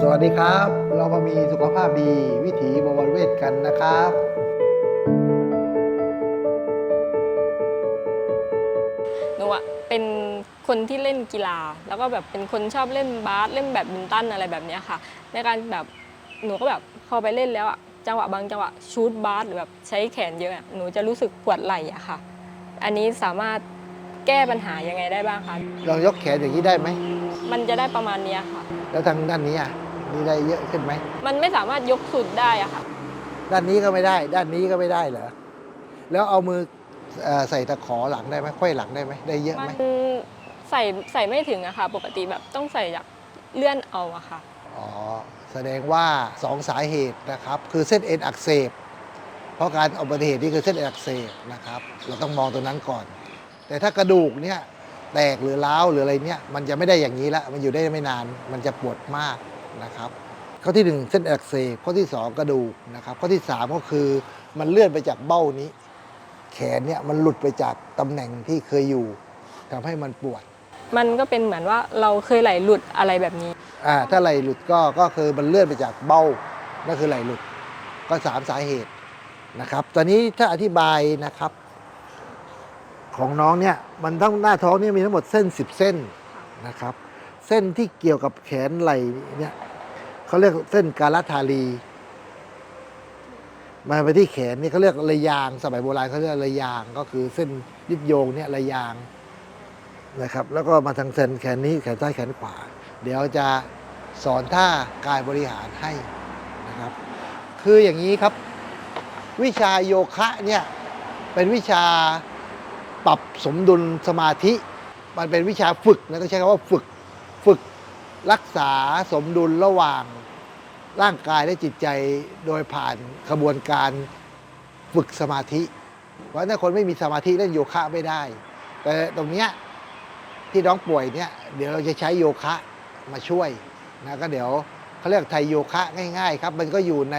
สวัสดีครับ เรามามีสุขภาพดีวิถีบวรเวทกันนะครับ หนูอะเป็นคนที่เล่นกีฬา แล้วก็แบบเป็นคนชอบเล่นบาสเล่นแบดมินตันอะไรแบบเนี้ยค่ะ ในการแบบหนูก็แบบพอไปเล่นแล้วอะจังหวะบางจังหวะชูดบาสหรือแบบใช้แขนเยอะอะหนูจะรู้สึกปวดไหล่อะค่ะ อันนี้สามารถแก้ปัญหายังไงได้บ้างคะลองยกแขนอย่างนี้ได้ไหมมันจะได้ประมาณเนี้ยค่ะ แล้วทางด้านนี้อะ นี่ได้เยอะขึ้นไหม มันไม่สามารถยกสุดได้อะค่ะ ด้านนี้ก็ไม่ได้ ด้านนี้ก็ไม่ได้เหรอ แล้วเอามือเอ่อใส่ตะขอหลังได้ไหมไขว้หลังได้ไหมได้เยอะมัไหมนใส่ใส่ไม่ถึงอะค่ะ ปกติแบบต้องใส่จากเลื่อนเอาอะค่ะ อ๋อ แสดงว่าสองสาเหตุนะครับ คือเส้นเอ็นอักเสบ เพราะการอุบัติเหตุนี่คือเส้นเอ็นอักเสบนะครับ เราต้องมองตรงนั้นก่อน แต่ถ้ากระดูกเนี่ยแตกหรือร้าวหรืออะไรเนี่ยมันจะไม่ได้อย่างนี้ละ มันอยู่ได้ไม่นาน มันจะปวดมาก นะครับข้อที่หนึ่งเส้นอักเสบข้อที่สองกระดูกนะครับ ข้อที่สามก็คือมันเลื่อนไปจากเบ้านี้ แขนเนี่ยมันหลุดไปจากตำแหน่งที่เคยอยู่ทำให้มันปวด มันก็เป็นเหมือนว่าเราเคยไหลหลุดอะไรแบบนี้ อ่าถ้าไหลหลุดก็ก็คือมันเลื่อนไปจากเบ้านั่นคือไหลหลุดก็สามสาเหตุนะครับ ตอนนี้ถ้าอธิบายนะครับ ของน้องเนี่ยมันทั้งหน้าท้องเนี่ยมีทั้งหมดเส้น 10 เส้นนะครับ เส้นที่เกี่ยวกับแขนไหล่เนี่ย เขาเรียกเส้นกาลทารีมาไปที่แขนนี่เขาเรียกระยาง สมัยโบราณเขาเรียกระยางก็คือเส้นยึดโยงเนี่ยระยางนะครับ แล้วก็มาทางเส้นแขนนี้แขนซ้ายแขนขวา เดี๋ยวจะสอนท่ากายบริหารให้นะครับ คืออย่างนี้ครับ วิชาโยคะเนี่ยเป็นวิชาปรับสมดุลสมาธิ มันเป็นวิชาฝึกนะต้องใช้คำว่าฝึกฝึก รักษาสมดุลระหว่างร่างกายและจิตใจโดยผ่านกระบวนการฝึกสมาธิ เพราะถ้าคนไม่มีสมาธิเล่นโยคะไม่ได้ แต่ตรงเนี้ยที่น้องป่วยเนี่ยเดี๋ยวเราจะใช้โยคะมาช่วยนะก็เดี๋ยวเขาเรียกไทยโยคะง่ายๆครับ มันก็อยู่ใน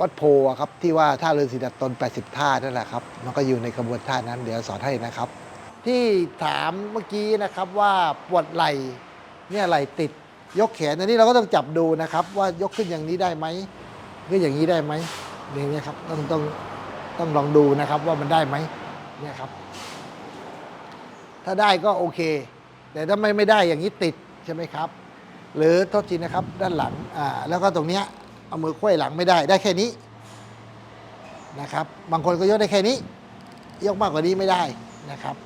วัดโพครับที่ว่าท่าเรือศรีดัตตน 80 ท่านั่นแหละครับ มันก็อยู่ในกระบวนท่านั้น เดี๋ยวสอนให้นะครับ ที่ถามเมื่อกี้นะครับว่าปวดไหล่เนี่ยไหล่ติด ยกแขนอันนี้เราก็ต้องจับดูนะครับ ว่ายกขึ้นอย่างนี้ได้ไหมขึ้นอย่างนี้ได้ไหมอย่างนี้ครับต้องต้องต้องลองดูนะครับว่ามันได้ไหมเนี่ยครับ ถ้าได้ก็โอเค แต่ถ้าไม่ไม่ได้อย่างนี้ติดใช่ไหมครับ หรือโทษทีนะครับด้านหลังอ่าแล้วก็ตรงเนี้ยเอามือควยหลังไม่ได้ได้แค่นี้นะครับ บางคนก็ยกได้แค่นี้ ยกมากกว่านี้ไม่ได้นะครับ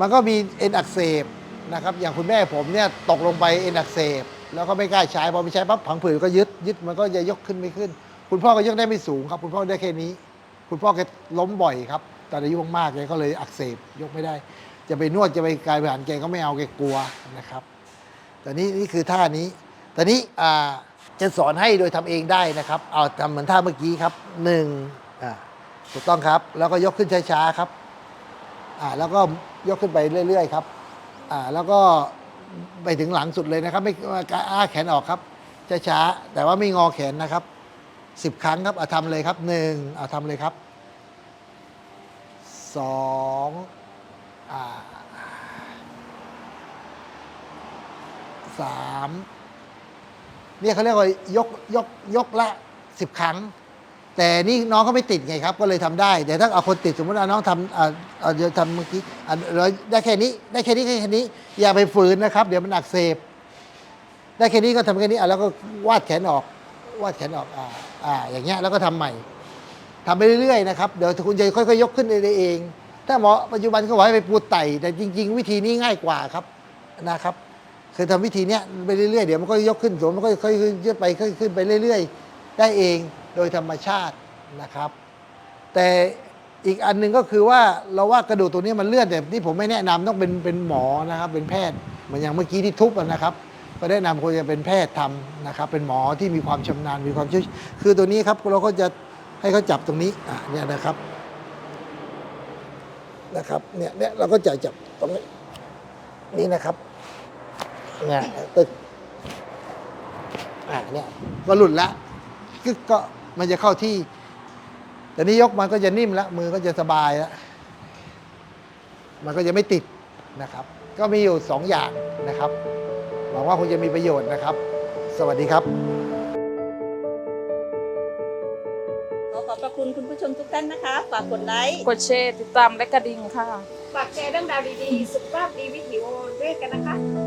มันก็มีเอ็นอักเสบ นะครับอย่างคุณแม่ผมเนี่ยตกลงไปเอ็นอักเสบแล้วก็ไม่กล้าใช้พอไม่ใช้ปั๊บผังผืดก็ยึดยึดมันก็จะยกขึ้นไม่ขึ้น คุณพ่อก็ยกได้ไม่สูงครับ คุณพ่อได้แค่นี้ คุณพ่อแกล้มบ่อยครับตอนอายุมากๆแกก็เลยอักเสบยกไม่ได้ จะไปนวดจะไปกายบริหารแกก็ไม่เอาแกกลัวนะครับแต่นี่นี่คือท่านี้แต่นี้อ่าจะสอนให้โดยทำเองได้นะครับ เอาทำเหมือนท่าเมื่อกี้ครับหนึ่งอ่าถูกต้องครับ แล้วก็ยกขึ้นช้าๆครับอ่าแล้วก็ยกขึ้นไปเรื่อย ๆ ครับ อ่าแล้วก็ไปถึงหลังสุดเลยนะครับ ไม่อ้าแขนออกครับช้าๆแต่ว่าไม่งอแขนนะครับสิบครั้งครับเอาทำเลยครับหนึ่งเอาทำเลยครับสองอ่าสามเนี่ยเขาเรียกว่ายกยกยกละสิบครั้ง แต่นี่น้องเขาไม่ติดไงครับ ก็เลยทำได้ แต่ถ้าเอาคนติดสมมติว่าน้องทำอ่าเอาเดี๋ยวทำเมื่อกี้เราได้แค่นี้ ได้แค่นี้แค่นี้ อย่าไปฝืนนะครับ เดี๋ยวมันอักเสบ ได้แค่นี้ก็ทำแค่นี้อะแล้วก็วาดแขนออก วาดแขนออกอ่าอ่าอย่างเงี้ยแล้วก็ทำใหม่ทำไปเรื่อยๆนะครับเดี๋ยวคุณจะค่อยๆยกขึ้นได้เอง ถ้าหมอปัจจุบันก็บอกให้ไปปูไตแต่จริง ๆ วิธีนี้ง่ายกว่าครับนะครับคือทำวิธีเนี้ยไปเรื่อยๆเดี๋ยวมันก็ยกขึ้นสูงมันก็ค่อยๆขึ้นไปค่อยๆขึ้นไปเรื่อย ๆ ได้เอง โดยธรรมชาตินะครับ แต่อีกอันหนึ่งก็คือว่าเราว่ากระดูกตัวนี้มันเลื่อนแต่ที่ผมไม่แนะนำต้องเป็นเป็นหมอนะครับ เป็นแพทย์เหมือนอย่างเมื่อกี้ที่ทุบนะครับ ก็แนะนำควรจะเป็นแพทย์ทำนะครับ เป็นหมอที่มีความชำนาญมีความเชี่ยวคือตัวนี้ครับเราก็จะให้เขาจับตรงนี้อะเนี่ยนะครับนะครับเนี่ยเนี่ยเราก็จะจับตรงนี้นี่นะครับเนี่ยตึกอะเนี่ยก็หลุดละกึกก็ มันจะเข้าที่แต่นี้ยกมันก็จะนิ่มแล้วมือก็จะสบายแล้วมันก็จะไม่ติดนะครับ ก็มีอยู่สองอย่างนะครับหวังว่าคงจะมีประโยชน์นะครับ สวัสดีครับขอขอบพระคุณคุณผู้ชมทุกท่านนะคะ ฝากกดไลค์ กดแชร์ติดตามและกระดิ่งค่ะ ฝากแชร์เรื่องราวดีๆ สุขภาพดีวิถีโอด้วยกันนะคะ